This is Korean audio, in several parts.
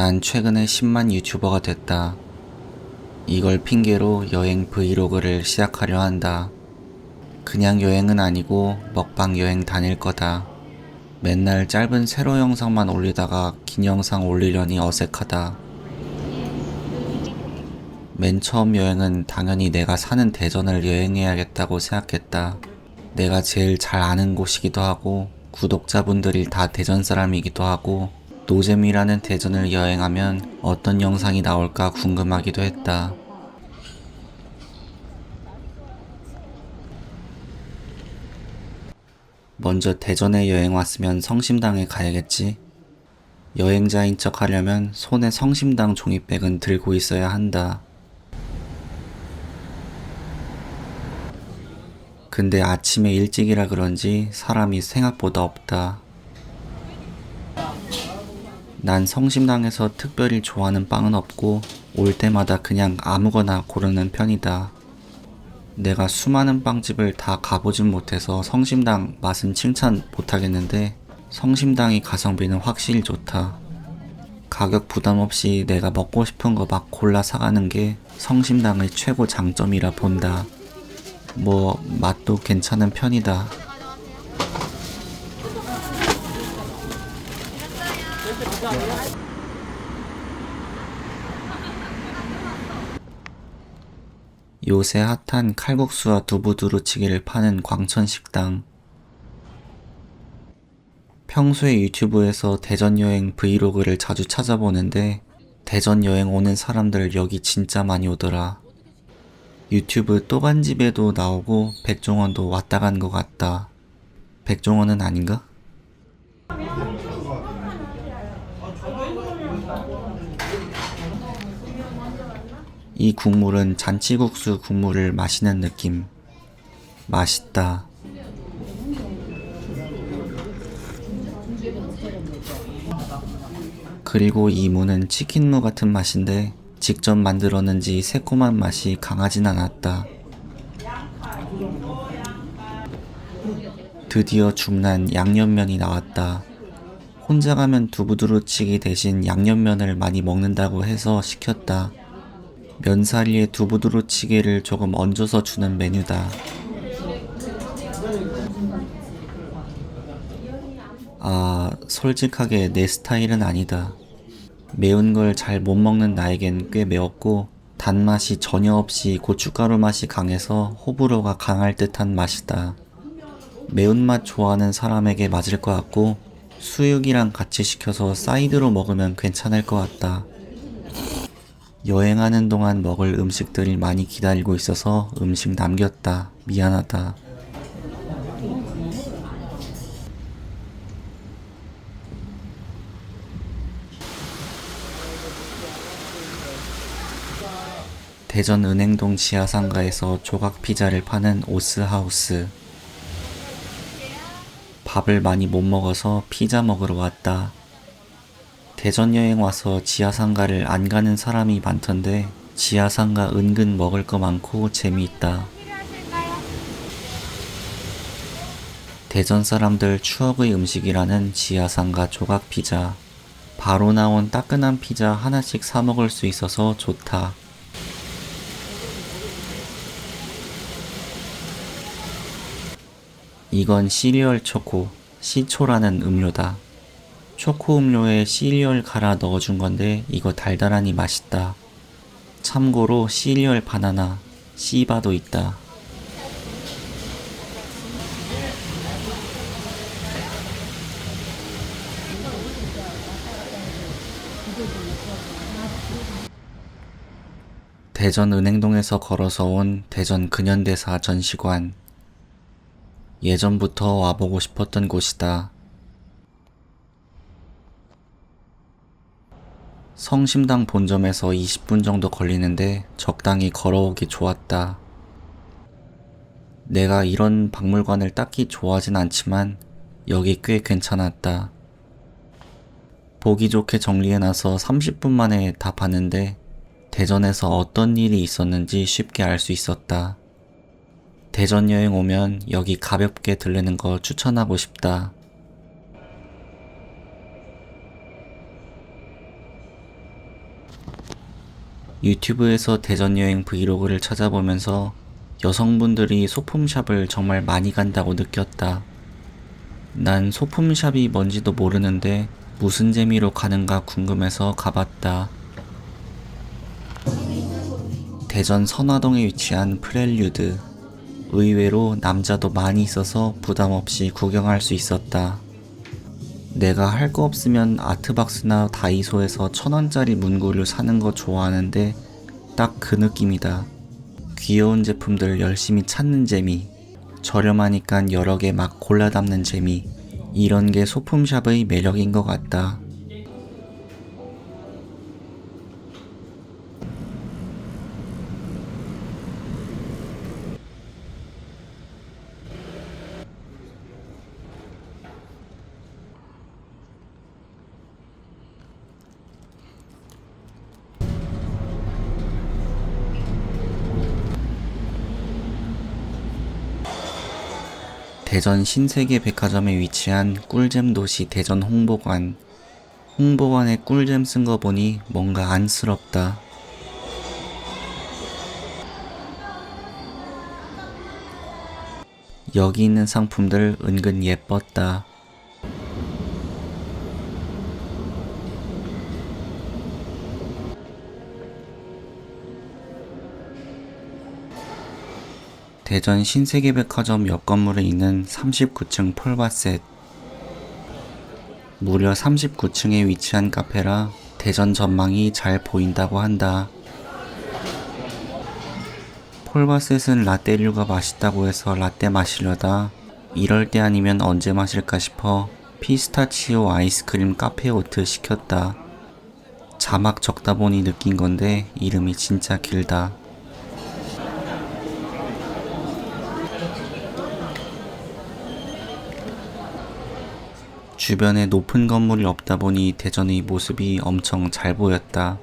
난 최근에 10만 유튜버가 됐다. 이걸 핑계로 여행 브이로그를 시작하려 한다. 그냥 여행은 아니고 먹방 여행 다닐 거다. 맨날 짧은 세로 영상만 올리다가 긴 영상 올리려니 어색하다. 맨 처음 여행은 당연히 내가 사는 대전을 여행해야겠다고 생각했다. 내가 제일 잘 아는 곳이기도 하고 구독자분들이 다 대전 사람이기도 하고 노잼이라는 대전을 여행하면 어떤 영상이 나올까 궁금하기도 했다. 먼저 대전에 여행 왔으면 성심당에 가야겠지. 여행자인 척 하려면 손에 성심당 종이백은 들고 있어야 한다. 근데 아침에 일찍이라 그런지 사람이 생각보다 없다. 난 성심당에서 특별히 좋아하는 빵은 없고 올 때마다 그냥 아무거나 고르는 편이다. 내가 수많은 빵집을 다 가보진 못해서 성심당 맛은 칭찬 못하겠는데 성심당이 가성비는 확실히 좋다. 가격 부담 없이 내가 먹고 싶은 거 막 골라 사가는 게 성심당의 최고 장점이라 본다. 뭐 맛도 괜찮은 편이다. 요새 핫한 칼국수와 두부두루치기를 파는 광천식당. 평소에 유튜브에서 대전 여행 브이로그를 자주 찾아보는데 대전 여행 오는 사람들 여기 진짜 많이 오더라. 유튜브 또간집에도 나오고 백종원도 왔다 간 것 같다. 백종원은 아닌가? 이 국물은 잔치국수 국물을 마시는 느낌. 맛있다. 그리고 이 무는 치킨무 같은 맛인데 직접 만들었는지 새콤한 맛이 강하진 않았다. 드디어 주문한 양념면이 나왔다. 혼자 가면 두부두루치기 대신 양념면을 많이 먹는다고 해서 시켰다. 면사리에 두부두루 치기를 조금 얹어서 주는 메뉴다. 아, 솔직하게 내 스타일은 아니다. 매운 걸 잘 못 먹는 나에겐 꽤 매웠고, 단맛이 전혀 없이 고춧가루 맛이 강해서 호불호가 강할 듯한 맛이다. 매운맛 좋아하는 사람에게 맞을 것 같고, 수육이랑 같이 시켜서 사이드로 먹으면 괜찮을 것 같다. 여행하는 동안 먹을 음식들이 많이 기다리고 있어서 음식 남겼다. 미안하다. 대전 은행동 지하상가에서 조각 피자를 파는 오스하우스. 밥을 많이 못 먹어서 피자 먹으러 왔다. 대전 여행 와서 지하상가를 안 가는 사람이 많던데 지하상가 은근 먹을 거 많고 재미있다. 대전 사람들 추억의 음식이라는 지하상가 조각 피자. 바로 나온 따끈한 피자 하나씩 사 먹을 수 있어서 좋다. 이건 시리얼 초코, 시초라는 음료다. 초코 음료에 시리얼 갈아 넣어준 건데 이거 달달하니 맛있다. 참고로 시리얼 바나나, 씨바도 있다. 대전 은행동에서 걸어서 온 대전 근현대사 전시관. 예전부터 와보고 싶었던 곳이다. 성심당 본점에서 20분 정도 걸리는데 적당히 걸어오기 좋았다. 내가 이런 박물관을 딱히 좋아하진 않지만 여기 꽤 괜찮았다. 보기 좋게 정리해놔서 30분 만에 다 봤는데 대전에서 어떤 일이 있었는지 쉽게 알 수 있었다. 대전 여행 오면 여기 가볍게 들르는 거 추천하고 싶다. 유튜브에서 대전 여행 브이로그를 찾아보면서 여성분들이 소품샵을 정말 많이 간다고 느꼈다. 난 소품샵이 뭔지도 모르는데 무슨 재미로 가는가 궁금해서 가봤다. 대전 선화동에 위치한 프렐류드. 의외로 남자도 많이 있어서 부담 없이 구경할 수 있었다. 내가 할 거 없으면 아트박스나 다이소에서 천 원짜리 문구를 사는 거 좋아하는데 딱 그 느낌이다. 귀여운 제품들 열심히 찾는 재미, 저렴하니까 여러 개 막 골라 담는 재미, 이런 게 소품샵의 매력인 것 같다. 대전 신세계 백화점에 위치한 꿀잼 도시 대전 홍보관. 홍보관에 꿀잼 쓴 거 보니 뭔가 안쓰럽다. 여기 있는 상품들 은근 예뻤다. 대전 신세계백화점 옆 건물에 있는 39층 폴바셋. 무려 39층에 위치한 카페라 대전 전망이 잘 보인다고 한다. 폴바셋은 라떼류가 맛있다고 해서 라떼 마시려다 이럴 때 아니면 언제 마실까 싶어 피스타치오 아이스크림 카페오트 시켰다. 자막 적다 보니 느낀 건데 이름이 진짜 길다. 주변에 높은 건물이 없다 보니 대전의 모습이 엄청 잘 보였다.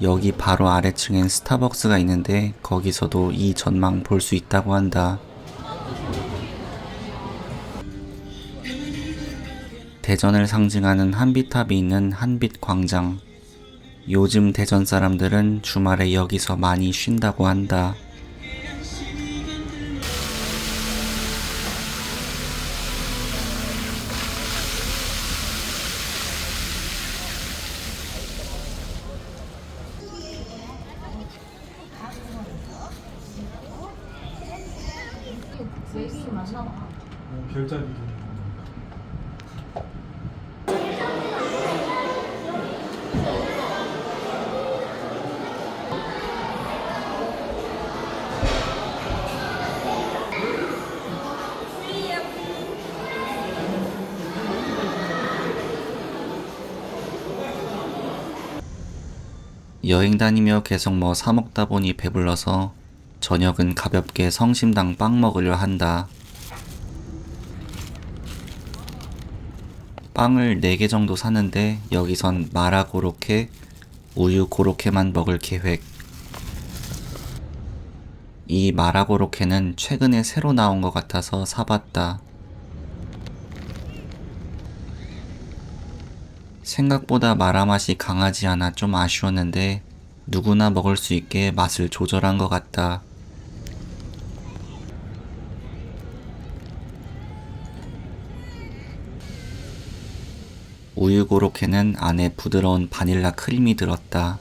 여기 바로 아래층엔 스타벅스가 있는데 거기서도 이 전망 볼 수 있다고 한다. 대전을 상징하는 한빛탑이 있는 한빛광장. 요즘 대전 사람들은 주말에 여기서 많이 쉰다고 한다. 여행 다니며 계속 뭐 사 먹다 보니 배불러서 저녁은 가볍게 성심당 빵 먹으려 한다. 빵을 4개 정도 사는데 여기선 마라 고로케, 우유 고로케만 먹을 계획. 이 마라 고로케는 최근에 새로 나온 것 같아서 사봤다. 생각보다 마라 맛이 강하지 않아 좀 아쉬웠는데 누구나 먹을 수 있게 맛을 조절한 것 같다. 우유 고로케는 안에 부드러운 바닐라 크림이 들었다.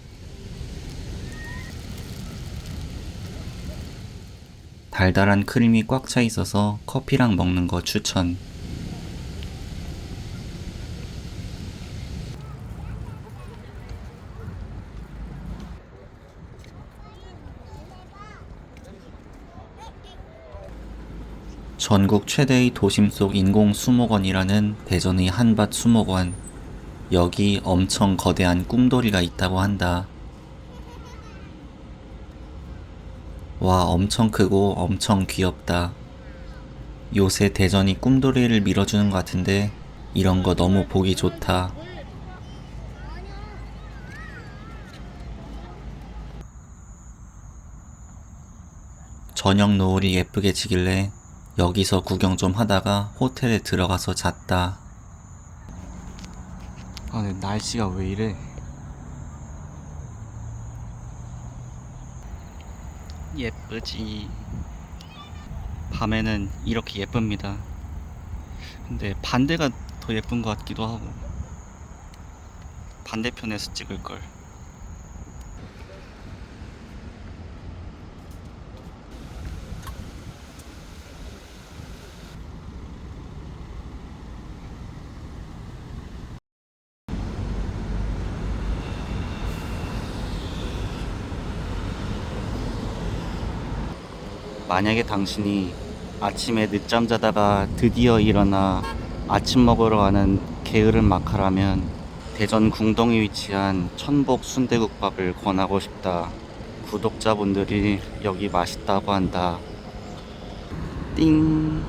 달달한 크림이 꽉 차 있어서 커피랑 먹는 거 추천. 전국 최대의 도심 속 인공 수목원이라는 대전의 한밭 수목원. 여기 엄청 거대한 꿈돌이가 있다고 한다. 와, 엄청 크고 엄청 귀엽다. 요새 대전이 꿈돌이를 밀어주는 것 같은데 이런 거 너무 보기 좋다. 저녁 노을이 예쁘게 지길래 여기서 구경 좀 하다가 호텔에 들어가서 잤다. 아, 근데 날씨가 왜 이래? 예쁘지. 밤에는 이렇게 예쁩니다. 근데 반대가 더 예쁜 것 같기도 하고. 반대편에서 찍을 걸. 만약에 당신이 아침에 늦잠 자다가 드디어 일어나 아침 먹으러 가는 게으른 마카라면 대전 궁동에 위치한 천복 순대국밥을 권하고 싶다. 구독자분들이 여기 맛있다고 한다. 띵.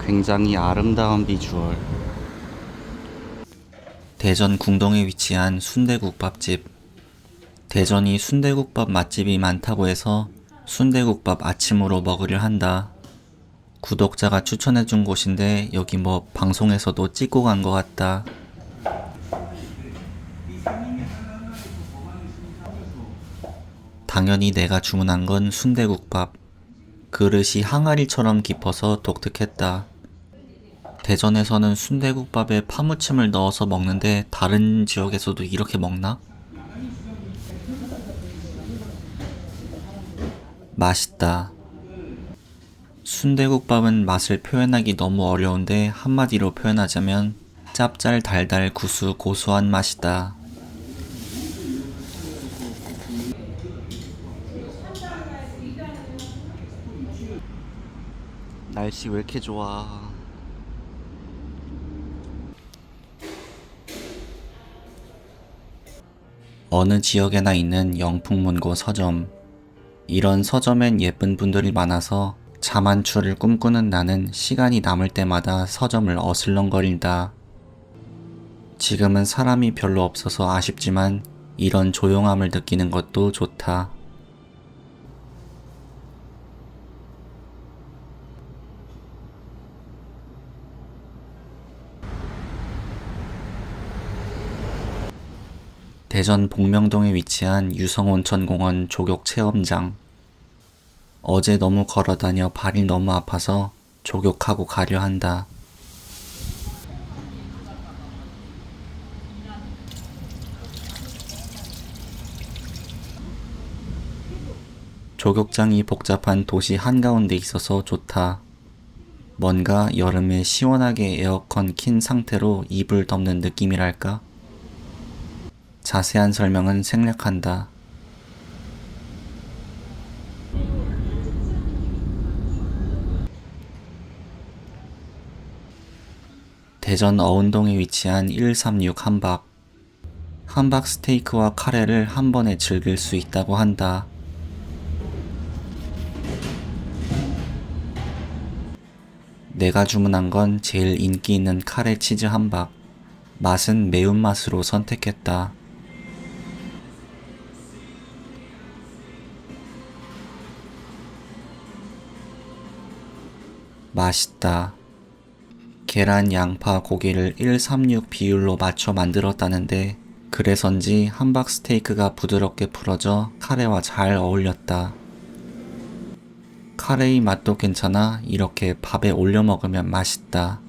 굉장히 아름다운 비주얼. 대전 궁동에 위치한 순대국밥집. 대전이 순대국밥 맛집이 많다고 해서 순대국밥 아침으로 먹으려 한다. 구독자가 추천해준 곳인데 여기 뭐 방송에서도 찍고 간 것 같다. 당연히 내가 주문한 건 순대국밥. 그릇이 항아리처럼 깊어서 독특했다. 대전에서는 순대국밥에 파무침을 넣어서 먹는데 다른 지역에서도 이렇게 먹나? 맛있다. 순대국밥은 맛을 표현하기 너무 어려운데 한마디로 표현하자면 짭짤 달달 구수 고소한 맛이다. 날씨 왜 이렇게 좋아? 어느 지역에나 있는 영풍문고 서점. 이런 서점엔 예쁜 분들이 많아서 자만추를 꿈꾸는 나는 시간이 남을 때마다 서점을 어슬렁거린다. 지금은 사람이 별로 없어서 아쉽지만 이런 조용함을 느끼는 것도 좋다. 대전 복명동에 위치한 유성온천공원 조격 체험장. 어제 너무 걸어 다녀 발이 너무 아파서 조격하고 가려 한다. 조격장이 복잡한 도시 한가운데 있어서 좋다. 뭔가 여름에 시원하게 에어컨 킨 상태로 이불 덮는 느낌이랄까? 자세한 설명은 생략한다. 대전 어운동에 위치한 136 함박. 함박 스테이크와 카레를 한 번에 즐길 수 있다고 한다. 내가 주문한 건 제일 인기 있는 카레 치즈 함박. 맛은 매운맛으로 선택했다. 맛있다. 계란, 양파, 고기를 136 비율로 맞춰 만들었다는데 그래서인지 함박 스테이크가 부드럽게 풀어져 카레와 잘 어울렸다. 카레의 맛도 괜찮아 이렇게 밥에 올려 먹으면 맛있다.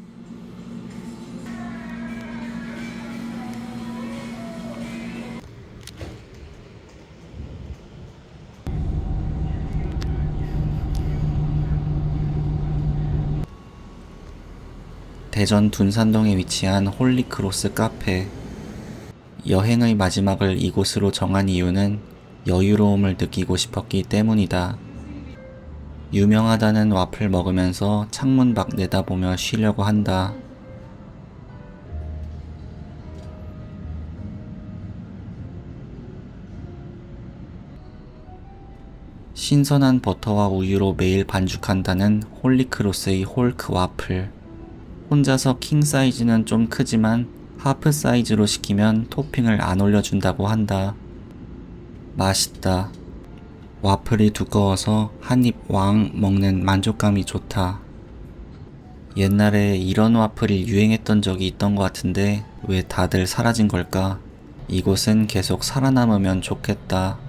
대전 둔산동에 위치한 홀리크로스 카페. 여행의 마지막을 이곳으로 정한 이유는 여유로움을 느끼고 싶었기 때문이다. 유명하다는 와플 먹으면서 창문 밖 내다보며 쉬려고 한다. 신선한 버터와 우유로 매일 반죽한다는 홀리크로스의 홀크 와플. 혼자서 킹 사이즈는 좀 크지만 하프 사이즈로 시키면 토핑을 안 올려준다고 한다. 맛있다. 와플이 두꺼워서 한 입 왕 먹는 만족감이 좋다. 옛날에 이런 와플이 유행했던 적이 있던 것 같은데 왜 다들 사라진 걸까? 이곳은 계속 살아남으면 좋겠다.